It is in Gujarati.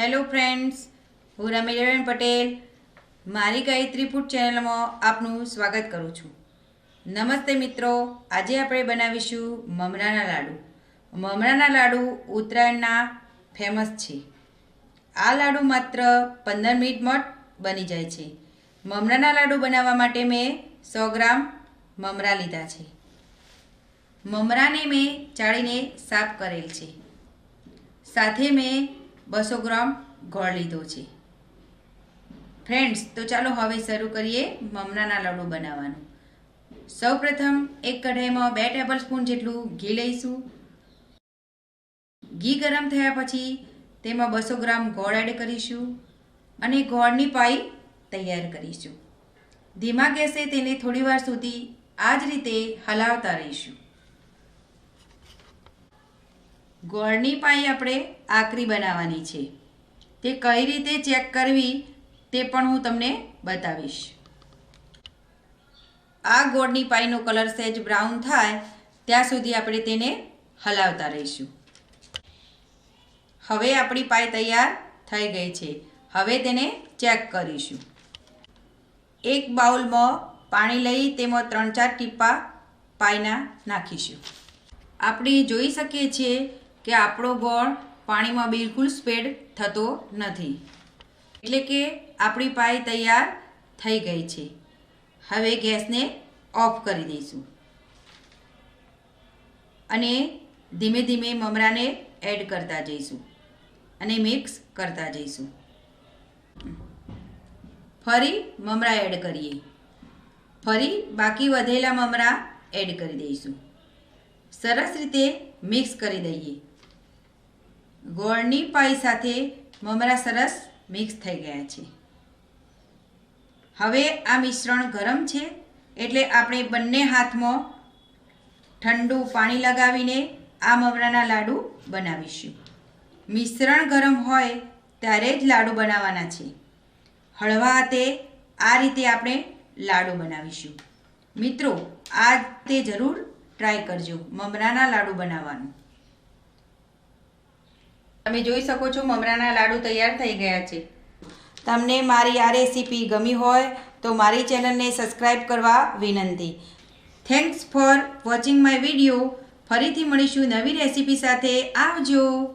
હેલો ફ્રેન્ડ્સ હું રમીલાબેન પટેલ. મારી ગાયત્રી ફૂડ ચેનલમાં આપનું સ્વાગત કરું છું. નમસ્તે મિત્રો. આજે આપણે બનાવીશું મમરાના લાડુ. મમરાના લાડુ ઉત્તરાયણના ફેમસ છે. આ લાડુ માત્ર પંદર મિનિટમાં બની જાય છે. મમરાના લાડુ બનાવવા માટે મેં સો ગ્રામ મમરા લીધા છે. મમરાને મેં ચાળીને સાફ કરેલ છે. સાથે મેં બસો ગ્રામ ગોળ લીધો છે. ફ્રેન્ડ્સ, તો ચાલો હવે શરૂ કરીએ મમરાના લાડુ બનાવવાનું. સૌપ્રથમ એક કઢાઈમાં બે ટેબલ સ્પૂન જેટલું ઘી લઈશું. ઘી ગરમ થયા પછી તેમાં બસો ગ્રામ ગોળ એડ કરીશું અને ગોળની પાઈ તૈયાર કરીશું. ધીમા ગેસે તેને થોડીવાર સુધી આ જ રીતે હલાવતા રહીશું. ગોળની પાઈ આપણે આકરી બનાવવાની છે. તે કઈ રીતે ચેક કરવી તે પણ હું તમને બતાવીશ. આ ગોળની પાઈનો કલર સહેજ બ્રાઉન થાય ત્યાં સુધી આપણે તેને હલાવતા રહીશું. હવે આપણી પાઈ તૈયાર થઈ ગઈ છે. હવે તેને ચેક કરીશું. એક બાઉલમાં પાણી લઈ તેમાં ત્રણ ચાર ટીપા પાઈના નાખીશું. આપણે જોઈ શકીએ છીએ કે આપણો ગોળ પાણીમાં બિલકુલ સ્પેડ થતો નથી. એટલે કે આપણી પાઈ તૈયાર થઈ ગઈ છે. હવે ગેસને ઓફ કરી દઈશું. અને ધીમે ધીમે મમરાને એડ કરતા જઈશું. અને મિક્સ કરતા જઈશું. ફરી મમરા એડ કરીએ. ફરી બાકી વધેલા મમરા એડ કરી દઈશું. સરસ રીતે મિક્સ કરી દઈએ. ગોળની પાઈ સાથે મમરા સરસ મિક્સ થઈ ગયા છે. હવે આ મિશ્રણ ગરમ છે એટલે આપણે બંને હાથમાં ઠંડુ પાણી લગાવીને આ મમરાના લાડુ બનાવીશું. મિશ્રણ ગરમ હોય ત્યારે જ લાડુ બનાવવાના છે. હળવા હાથે આ રીતે આપણે લાડુ બનાવીશું. મિત્રો, આ તે જરૂર ટ્રાય કરજો મમરાના લાડુ બનાવવાનું. તમે જોઈ શકો છો મમરાના લાડુ તૈયાર થઈ ગયા છે. તમને મારી આ રેસીપી ગમી હોય તો મારી ચેનલને સબસ્ક્રાઈબ કરવા વિનંતી. Thanks for watching my video ફરીથી મળીશું નવી રેસીપી સાથે. આવજો.